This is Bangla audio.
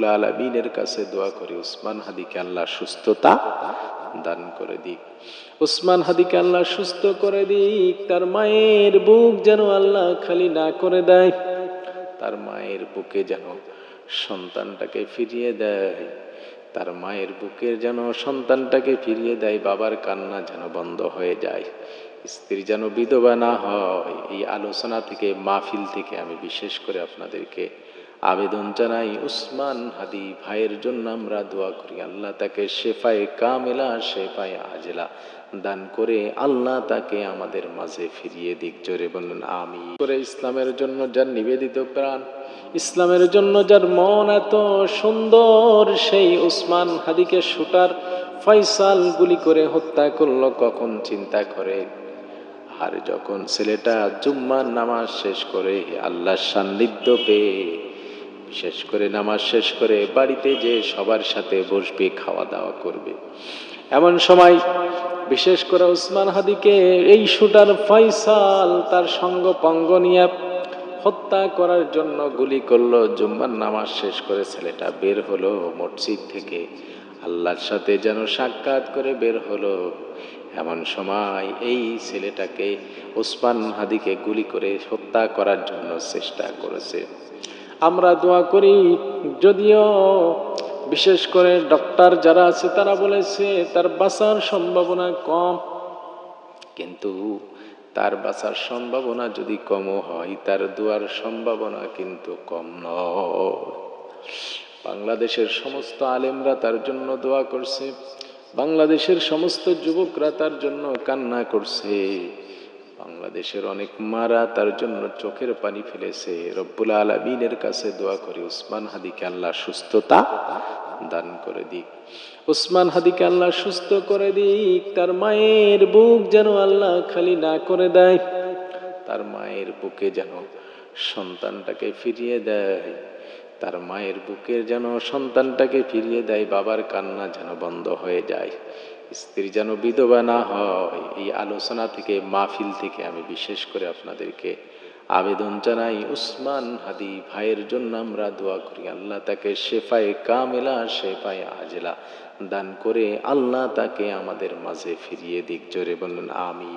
রব্বুল আলমিনের কাছে দোয়া করি উসমান হাদিকে আল্লাহ সুস্থতা দান করে দিক। উসমান হাদিকে আল্লাহ সুস্থ করে দিক, তার মায়ের বুক যেন আল্লাহ খালি না করে দেয়, তার মায়ের বুকে যেন সন্তানটাকে ফিরিয়ে দেয়, তার মায়ের বুকের যেন সন্তানটাকে ফিরিয়ে দেয়, বাবার কান্না যেন বন্ধ হয়ে যায়, স্ত্রী যেন বিধবা না হয়, এই আলোচনা থেকে, মাহফিল থেকে আমি বিশেষ করে আপনাদেরকে আবেদন জানাই উসমান হাদি ভাইয়ের জন্য আমরা দোয়া করি। আল্লাহ তাকে শেফায় কামেলা, শেফায় আজলা দান করে আল্লাহ তাকে আমাদের মাঝে ফিরিয়ে দিক। জোরে বললেন আমি করে ইসলামের জন্য যার নিবেদিত প্রাণ, ইসলামের জন্য যার মন এত সুন্দর, সেই উসমান হাদিকে শুটার ফয়সাল গুলি করে হত্যা করল, কখন চিন্তা করে? আর যখন ছেলেটা জুম্মার নামাজ শেষ করে আল্লাহর সান্নিধ্য পেয়ে বিশেষ করে, নামাজ শেষ করে বাড়িতে যে সবার সাথে বসবে, খাওয়া দাওয়া করবে। এমন সময় বিশেষ করে উসমান হাদিকে এই শুটার ফয়সাল তার সঙ্গ পঙ্গ নিয়ে হত্যা করার জন্য গুলি করল। জুম্মার নামাজ শেষ করে ছেলেটা বের হলো মসজিদ থেকে। আল্লাহর সাথে যেন সাক্ষাৎ করে বের হলো। এমন সময় এই ছেলেটাকে ওসমান হাদিকে গুলি করে হত্যা করার জন্য চেষ্টা করেছে। আমরা দোয়া করি। যদিও বিশেষ করে ডক্টর যারা আছে, তারা বলেছে তার বাঁচার সম্ভাবনা কম। কিন্তু তার বাঁচার সম্ভাবনা যদি কমও হয়, তার দুয়ার সম্ভাবনা কিন্তু কম নয়। বাংলাদেশের সমস্ত আলেমরা তার জন্য দোয়া করছে। বাংলাদেশের সমস্ত যুবকরা তার জন্য কান্না করছে। বাংলাদেশের অনেক মারা তার জন্য চোখের পানি ফেলেছে। রব্বুল আলমিনের কাছে দোয়া করে উসমান হাদিকে আল্লাহ সুস্থতা দান করে দিক। উসমান হাদিকে আল্লাহ সুস্থ করে দিক, তার মায়ের বুক যেন আল্লাহ খালি না করে দেয়, তার মায়ের বুকে যেন সন্তানটাকে ফিরিয়ে দেয়। তার মায়ের বুকের যেন সন্তানটাকে ফিরিয়ে দেয়, বাবার কান্না যেন বন্ধ হয়ে যায়। স্ত্রী যেন বিধবা না হয়, এই আলোচনা থেকে, মাহফিল থেকে আমি বিশেষ করে আপনাদেরকে আবেদন জানাই, উসমান হাদি ভাইয়ের জন্য আমরা দোয়া করি, আল্লাহ তাকে শেফায় কামেলা, শেফায় আজলা দান করে আল্লাহ তাকে আমাদের মাঝে ফিরিয়ে দিক, জোরে বললেন আমি